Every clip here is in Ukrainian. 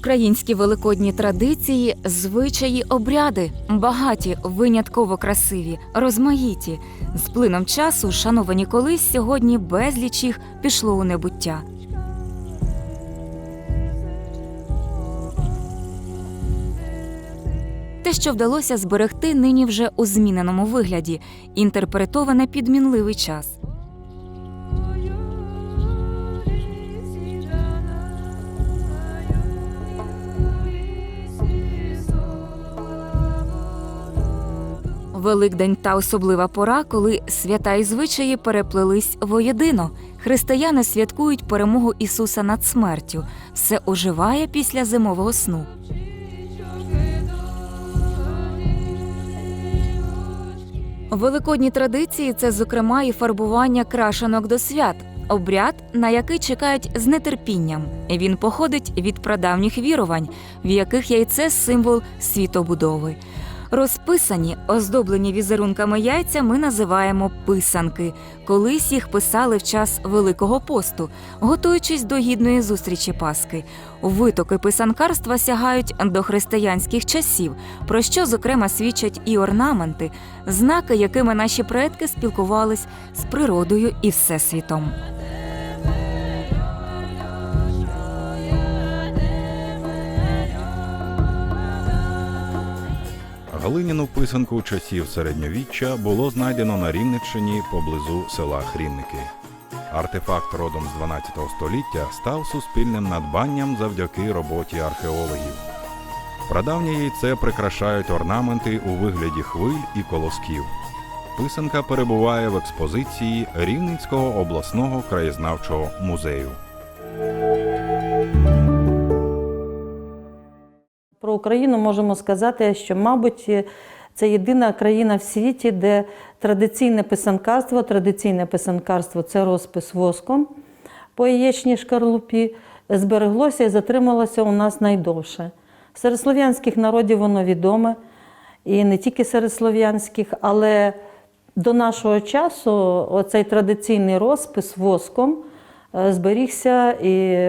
Українські великодні традиції, звичаї, обряди багаті, винятково красиві, розмаїті. З плином часу, шановані колись, сьогодні безліч їх пішло у небуття. Те, що вдалося зберегти нині вже у зміненому вигляді, інтерпретоване під мінливий час. Великдень та особлива пора, коли свята і звичаї переплелись воєдино. Християни святкують перемогу Ісуса над смертю. Все оживає після зимового сну. Великодні традиції це, зокрема, і фарбування крашенок до свят, обряд, на який чекають з нетерпінням. Він походить від прадавніх вірувань, в яких яйце символ світобудови. Розписані, оздоблені візерунками яйця ми називаємо писанки. Колись їх писали в час Великого посту, готуючись до гідної зустрічі Пасхи. Витоки писанкарства сягають до християнських часів, про що, зокрема, свідчать і орнаменти, знаки, якими наші предки спілкувались з природою і всесвітом. Глиняну писанку часів середньовіччя було знайдено на Рівненщині поблизу села Хрінники. Артефакт родом з 12 століття став суспільним надбанням завдяки роботі археологів. Прадавнє яйце прикрашають орнаменти у вигляді хвиль і колосків. Писанка перебуває в експозиції Рівненського обласного краєзнавчого музею. Про Україну можемо сказати, що, мабуть, це єдина країна в світі, де традиційне писанкарство, традиційне писанкарство це розпис воском по яєчній шкарлупі, збереглося і затрималося у нас найдовше. Серед слов'янських народів воно відоме, і не тільки серед слов'янських, але до нашого часу оцей традиційний розпис воском е, зберігся, і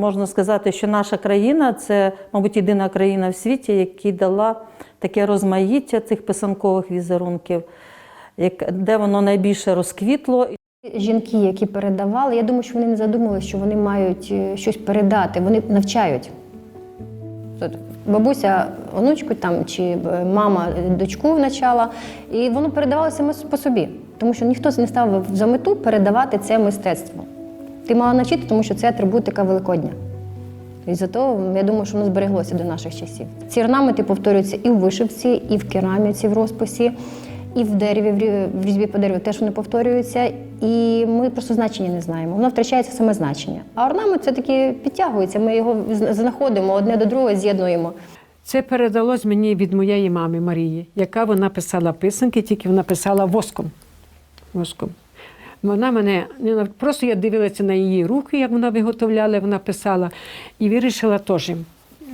можна сказати, що наша країна це, мабуть, єдина країна в світі, яка дала таке розмаїття цих писанкових візерунків, де воно найбільше розквітло. Жінки, які передавали, я думаю, що вони не задумувалися, що вони мають е, щось передати, вони навчають. Бабуся онучку там чи е, мама дочку навчала, і воно передавалося по собі, тому що ніхто не ставив за мету передавати це мистецтво. Ти мала навчити, тому що це атрибутика Великодня. І зато я думаю, що воно збереглося до наших часів. Ці орнаменти повторюються і в вишивці, і в кераміці, в розписі, і в дереві, в рі- в різьбі по дереву теж вони повторюються. І ми просто значення не знаємо. Воно втрачається саме значення. А орнамент все таки підтягується. Ми його знаходимо одне до другого, з'єднуємо. Це передалось мені від моєї мами Марії, яка вона писала писанки, тільки вона писала воском. Воском. Вона мене не просто я дивилася на її руки, як вона виготовляла, вона писала, і вирішила теж.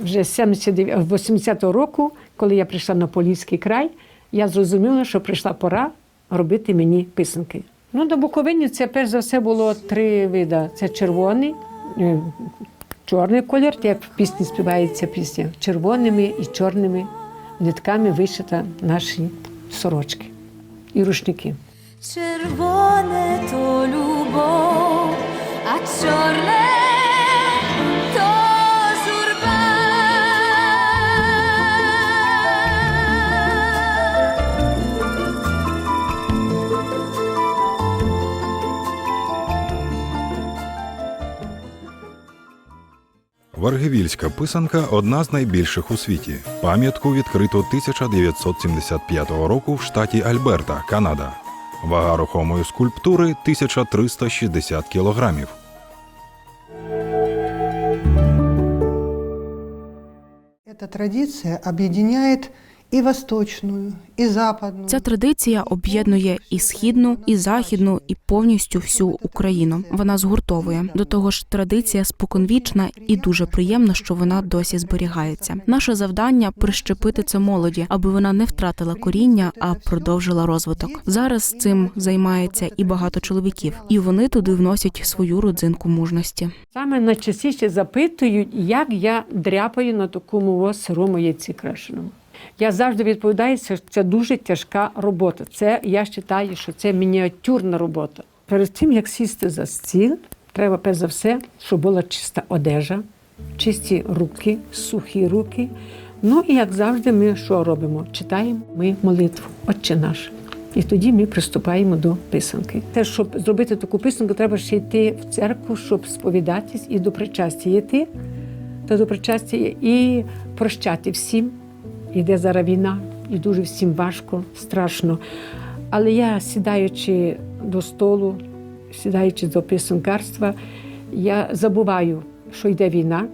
Вже з 80-го року, коли я прийшла на Поліський край, я зрозуміла, що прийшла пора робити мені писанки. Ну, до Буковині це перш за все було три види: це червоний, е, чорний колір, як в пісні співається пісня, червоними і чорними нитками вишита наші сорочки і рушники. Червоне то любов, а чорне то журба. Варгивільська писанка одна з найбільших у світі. Пам'ятку відкрито 1975 року в штаті Альберта, Канада. Вага рухомої скульптури 1360 кілограмів. Эта традиция объединяет и восточную, и западную. Ця традиція об'єднує і східну, і західну, і повністю всю Україну. Вона згуртовує. До того ж, традиція споконвічна і дуже приємно, що вона досі зберігається. Наше завдання прищепити це молоді, аби вона не втратила коріння, а продовжила розвиток. Зараз цим займається і багато чоловіків, і вони туди вносять свою родзинку мужності. Саме найчастіше запитують, як я дряпаю на такому сирому яйці крашеному. Я завжди відповідаю, що це дуже тяжка робота. Це я вважаю, що це мініатюрна робота. Перед тим, як сісти за стіл, треба перш за все, щоб була чиста одежа, чисті руки, сухі руки. Ну і як завжди, ми що робимо? Читаємо ми молитву, Отче наш. І тоді ми приступаємо до писанки. Те, щоб зробити таку писанку, треба ще йти в церкву, щоб сповідатись і до причастя йти, та до причастя і прощати всім. Іде зараз війна, і дуже всім важко, страшно. Але я, сідаючи до столу, сідаючи до писанкарства, я забуваю, що йде війна.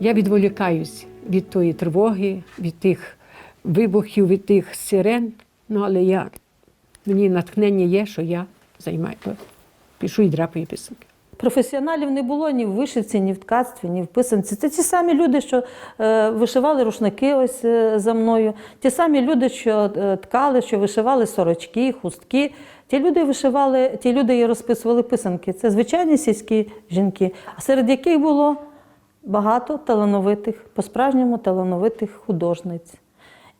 Я відволікаюсь від тої тривоги, від тих вибухів, від тих сирен. Ну, але я, мені натхнення є, що я займаю, пишу і драпаю писанки. Професіоналів не було ні в вишивці, ні в ткацтві, ні в писанці. Це ті самі люди, що е, вишивали рушники ось е, за мною, ті самі люди, що е, ткали, що вишивали сорочки, хустки. Ті люди вишивали, ті люди і розписували писанки. Це звичайні сільські жінки, серед яких було багато талановитих, по-справжньому талановитих художниць.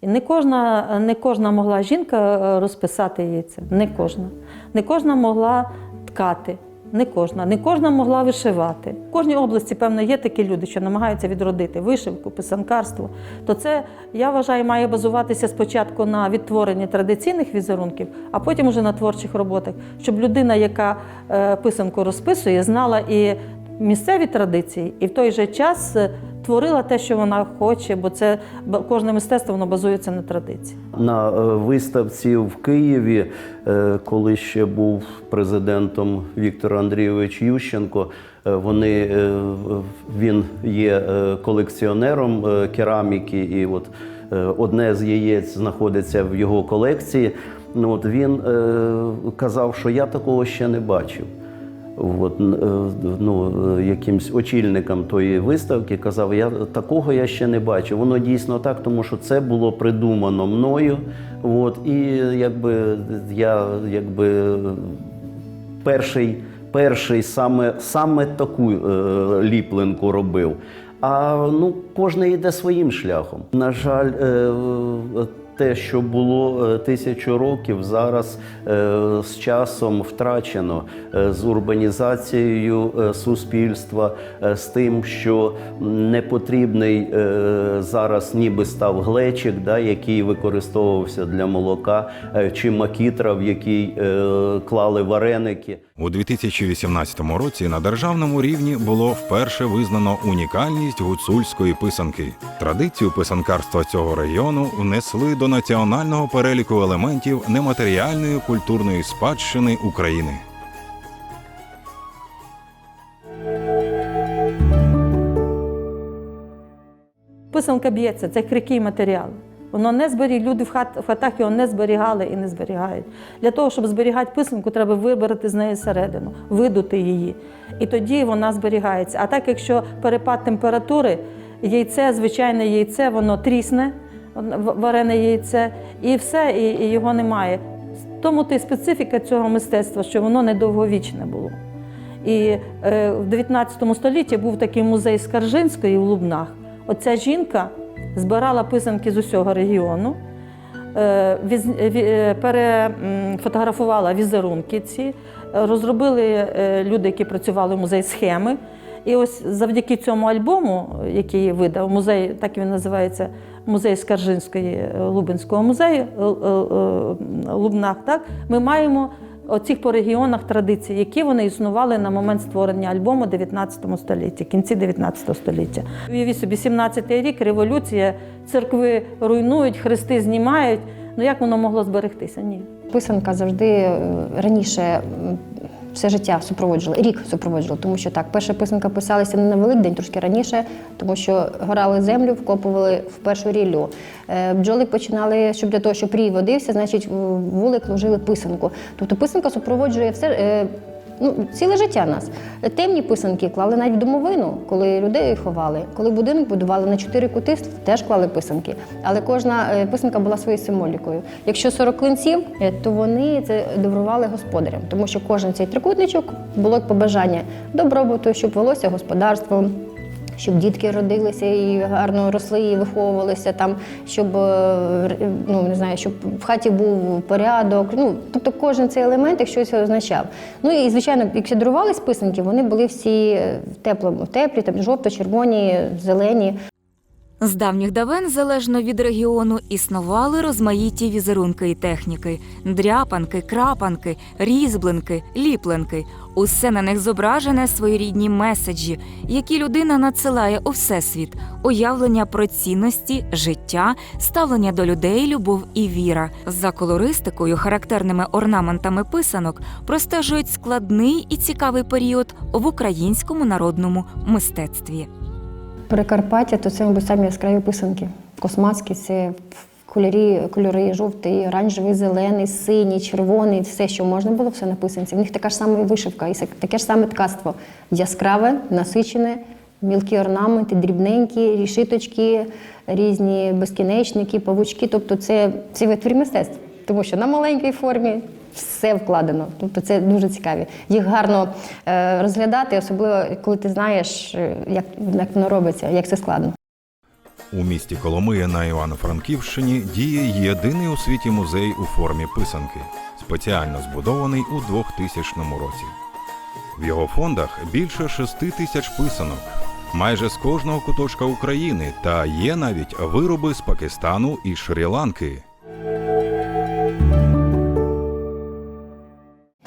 І не кожна, не кожна могла жінка розписати яйця, не кожна. Не кожна могла ткати, не кожна. Не кожна могла вишивати. В кожній області, певно, є такі люди, що намагаються відродити вишивку, писанкарство. То це, я вважаю, має базуватися спочатку на відтворенні традиційних візерунків, а потім уже на творчих роботах, щоб людина, яка е, писанку розписує, знала і місцеві традиції, і в той же час е, творила те, що вона хоче, бо це кожне мистецтво воно базується на традиції. На е, виставці в Києві, е, коли ще був президентом Віктор Андрійович Ющенко, вони, він є колекціонером кераміки, і от одне з яєць знаходиться в його колекції. Ну, от він казав, що я такого ще не бачив. От, е, ну, е, якимсь очільникам тої виставки казав, я такого я ще не бачив. Воно дійсно так, тому що це було придумано мною. От, і якби я якби перший, перший саме, саме таку е, ліпленку робив. А ну, кожен йде своїм шляхом. На жаль, е, те, що було е, тисячу років, зараз е, з часом втрачено е, з урбанізацією суспільства, з тим, що непотрібний е, зараз ніби став глечик, да, який використовувався для молока, чи макітра, в який е, клали вареники. У 2018 році на державному рівні було вперше визнано унікальність гуцульської писанки. Традицію писанкарства цього регіону внесли до національного переліку елементів нематеріальної культурної спадщини України. Писанка б'ється, це крикий матеріал. Воно не зберіг, люди в, хат, в хатах його не зберігали і не зберігають. Для того, щоб зберігати писанку, треба вибрати з неї середину, видути її. І тоді вона зберігається. А так, якщо перепад температури, яйце, звичайне яйце, воно трісне, варене яйце, і все, і, його немає. Тому то й специфіка цього мистецтва, що воно недовговічне було. І е, в 19 столітті був такий музей Скаржинської в Лубнах. Оця жінка збирала писанки з усього регіону, е, віз- ві- е, перефотографувала візерунки ці, розробили е, люди, які працювали в музеї схеми. І ось завдяки цьому альбому, який видав музей, так він називається, музей Скаржинської е, Лубенського музею е, е, Лубнах, так, ми маємо оцих по регіонах традицій, які вони існували на момент створення альбому 19 столітті, кінці 19 століття. Уявіть собі, 17-й рік, революція, церкви руйнують, хрести знімають. Ну як воно могло зберегтися? Ні. Писанка завжди раніше все життя супроводжували, рік супроводжували, тому що так, перша писанка писалася не на Великдень, трошки раніше, тому що горали землю, вкопували в першу ріллю. Е, Бджоли починали, щоб для того, щоб рій водився, значить, вулик ложили писанку. Тобто писанка супроводжує все. Ну, ціле життя нас. Темні писанки клали навіть в домовину, коли людей ховали. Коли будинок будували на чотири кути, теж клали писанки. Але кожна е, писанка була своєю символікою. Якщо 40 клинців, е, то вони це дарували господарям, тому що кожен цей трикутничок було побажання добробуту, щоб велося господарство. Щоб дітки родилися і гарно росли і виховувалися там, щоб е, ну не знаю, щоб в хаті був порядок. Ну тобто кожен цей елемент як щось означав. Ну і звичайно, якщо дарувались писанки, вони були всі в теплому, теплі, там жовто-червоні, зелені. З давніх давен, залежно від регіону, існували розмаїті візерунки і техніки: дряпанки, крапанки, різьблинки, ліпленки. Усе на них зображене своєрідні меседжі, які людина надсилає у всесвіт, уявлення про цінності, життя, ставлення до людей, любов і віра. За колористикою, характерними орнаментами писанок простежують складний і цікавий період в українському народному мистецтві. Прикарпаття то це, мабуть, самі яскраві писанки. Космацькі це кольорі, кольори жовтий, оранжевий, зелений, синій, червоний, все, що можна було, все на писанці. В них така ж сама вишивка, і таке ж саме ткацтво. Яскраве, насичене, мілкі орнаменти, дрібненькі, рішиточки, різні безкінечники, павучки. Тобто це, це витвір мистецтва. Тому що на маленькій формі все вкладено. Тобто це дуже цікаві. Їх гарно е, розглядати, особливо коли ти знаєш, е, як, як воно робиться, як це складно. У місті Коломия на Івано-Франківщині діє єдиний у світі музей у формі писанки, спеціально збудований у 2000 році. В його фондах більше 6 тисяч писанок, майже з кожного куточка України, та є навіть вироби з Пакистану і Шрі-Ланки.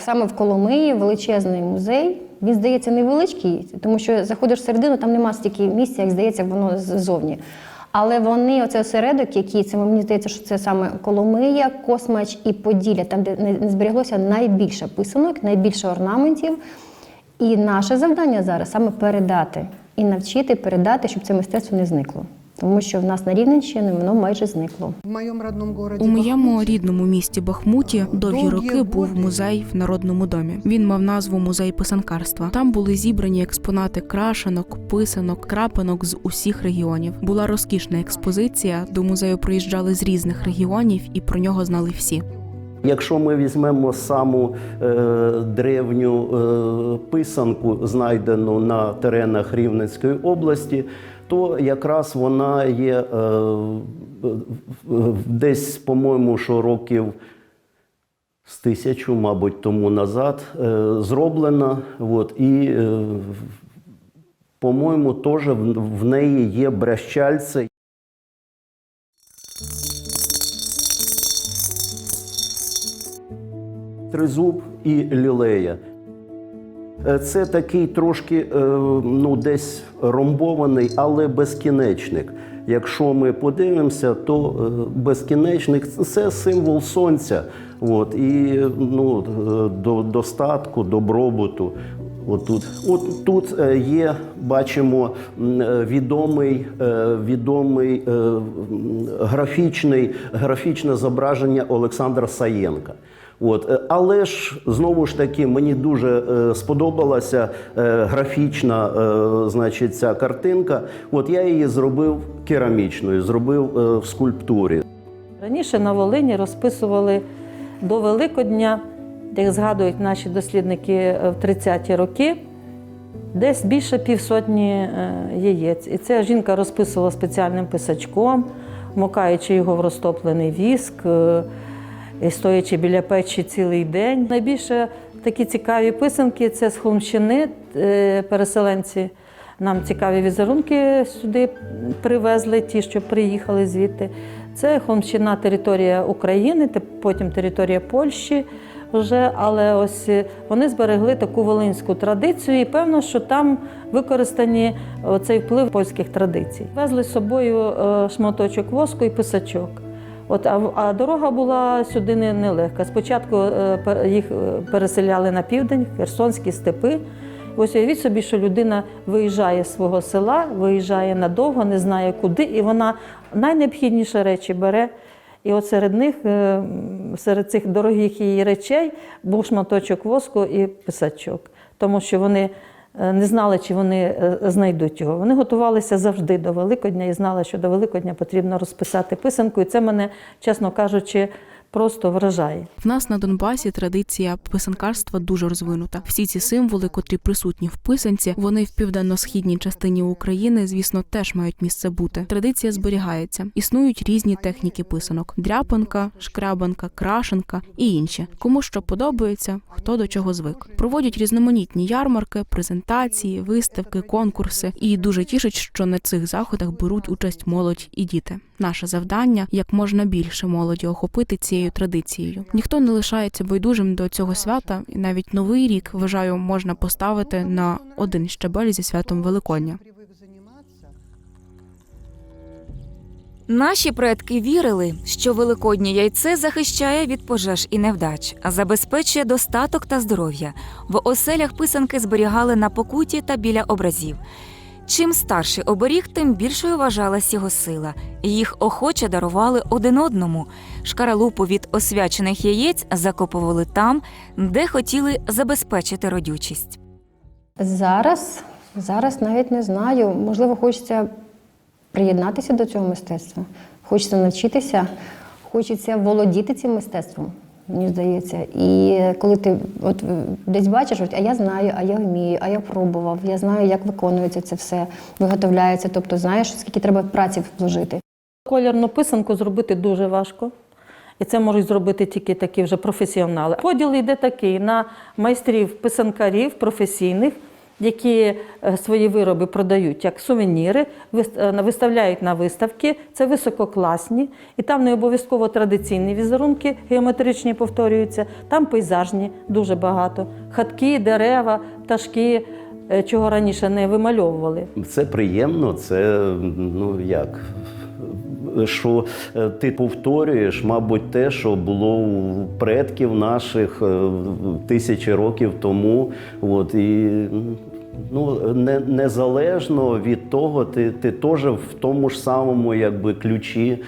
Саме в Коломиї величезний музей. Він здається невеличкий, тому що заходиш всередину, там нема стільки місця, як здається, воно ззовні. Але вони, оцей осередок, який це мені здається, що це саме Коломия, Космач і Поділля, там, де не- зберіглося найбільше писанок, найбільше орнаментів. І наше завдання зараз саме передати і навчити передати, щоб це мистецтво не зникло. Тому що в нас на Рівненщині воно майже зникло. У моєму рідному місті Бахмуті довгі Довгі роки був музей в народному домі. Він мав назву музей писанкарства. Там були зібрані експонати крашенок, писанок, крапинок з усіх регіонів. Була розкішна експозиція. До музею приїжджали з різних регіонів, і про нього знали всі. Якщо ми візьмемо саму е, древню е, писанку, знайдену на теренах Рівненської області, то якраз вона є е, десь, по-моєму, що років з тисячу, мабуть, тому назад е, зроблена. От, і, е, по-моєму, теж в, неї є брещальце. Тризуб і лілея. Е, Це такий трошки е, ну, десь ромбований, але безкінечник. Якщо ми подивимося, то е, безкінечник це символ сонця. От, і ну, до достатку, добробуту. Отут. От тут є, бачимо, відомий, відомий графічний, графічне зображення Олександра Саєнка. От. е, Але ж знову ж таки мені дуже е, сподобалася е, графічна е, значить, ця картинка. От я її зробив керамічною, зробив е, в скульптурі. Раніше на Волині розписували до Великодня, як згадують наші дослідники е, в 30-ті роки, десь більше півсотні е, яєць. І це жінка розписувала спеціальним писачком, мокаючи його в розтоплений віск, стоячи біля печі цілий день. Найбільше такі цікаві писанки це з Холмщини, е, переселенці. Нам цікаві візерунки сюди привезли, ті, що приїхали звідти. Це Холмщина, територія України, потім територія Польщі вже, але ось е, вони зберегли таку волинську традицію, і певно, що там використані цей вплив польських традицій. Везли з собою е, шматочок воску і писачок. От, а, а дорога була сюди не- нелегка. Спочатку е, їх е, переселяли на південь, Херсонські степи. Ось уявіть собі, що людина виїжджає з свого села, виїжджає надовго, не знає куди, і вона найнеобхідніші речі бере. І от серед них, е, серед цих дорогих її речей, був шматочок воску і писачок, тому що вони не знали, чи вони е, знайдуть його. Вони готувалися завжди до Великодня і знали, що до Великодня потрібно розписати писанку. І це мене, чесно кажучи, просто вражає. В нас на Донбасі традиція писанкарства дуже розвинута. Всі ці символи, котрі присутні в писанці, вони в південно-східній частині України, звісно, теж мають місце бути. Традиція зберігається. Існують різні техніки писанок: дряпанка, шкрабанка, крашенка і інші. Кому що подобається, хто до чого звик. Проводять різноманітні ярмарки, презентації, виставки, конкурси. І дуже тішить, що на цих заходах беруть участь молодь і діти. Наше завдання як можна більше молоді охопити цією традицією. Ніхто не лишається байдужим до цього свята, і навіть новий рік вважаю можна поставити на один щабель зі святом Великодня. Наші предки вірили, що великоднє яйце захищає від пожеж і невдач, забезпечує достаток та здоров'я. В оселях писанки зберігали на покуті та біля образів. Чим старший оберіг, тим більшою вважалась його сила. Їх охоче дарували один одному. Шкаралупу від освячених яєць закопували там, де хотіли забезпечити родючість. Зараз, зараз навіть не знаю. Можливо, хочеться приєднатися до цього мистецтва, хочеться навчитися, хочеться володіти цим мистецтвом. Мені здається, і коли ти от десь бачиш, от, а я знаю, а я вмію, а я пробував, я знаю, як виконується це все, виготовляється. Тобто, знаєш, скільки треба праці вложити. Колірну писанку зробити дуже важко. І це можуть зробити тільки такі вже професіонали. Поділ йде такий на майстрів писанкарів професійних, які е, свої вироби продають як сувеніри, е, виставляють на виставки. Це висококласні, і там не обов'язково традиційні візерунки геометричні повторюються, там пейзажні дуже багато. Хатки, дерева, пташки, е, чого раніше не вимальовували. Це приємно, це ну як. Що ти повторюєш, мабуть, те, що було у предків наших тисячі років тому. От, і ну, не, незалежно від того, ти, ти теж в тому ж самому якби, ключі.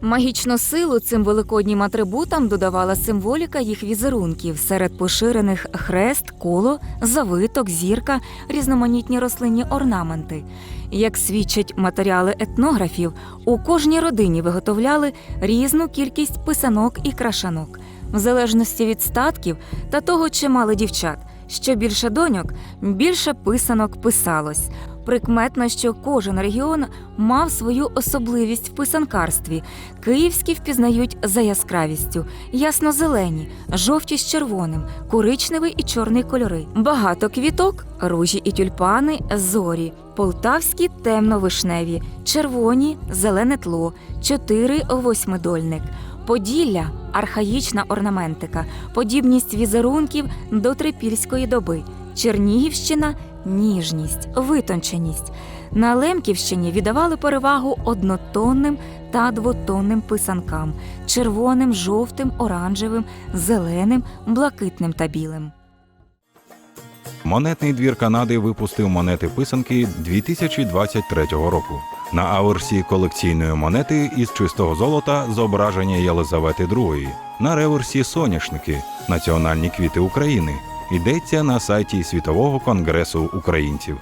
Магічну силу цим великоднім атрибутам додавала символіка їх візерунків серед поширених хрест, коло, завиток, зірка, різноманітні рослинні орнаменти. Як свідчать матеріали етнографів, у кожній родині виготовляли різну кількість писанок і крашанок, в залежності від статків та того, чи мали дівчат. Що більше доньок, більше писанок писалось. Прикметно, що кожен регіон мав свою особливість в писанкарстві. Київські впізнають за яскравістю, ясно-зелені, жовті з червоним, коричневий і чорний кольори. Багато квіток, ружі і тюльпани, зорі. Полтавські темно-вишневі, червоні, зелене тло, чотири восьмидольник. Поділля архаїчна орнаментика, подібність візерунків до трипільської доби. Чернігівщина ніжність, витонченість. На Лемківщині віддавали перевагу однотонним та двотонним писанкам червоним, жовтим, оранжевим, зеленим, блакитним та білим. Монетний двір Канади випустив монети писанки 2023 року. На аверсі колекційної монети із чистого золота зображення Єлизавети II. На реверсі соняшники національні квіти України. Йдеться на сайті Світового конгресу українців.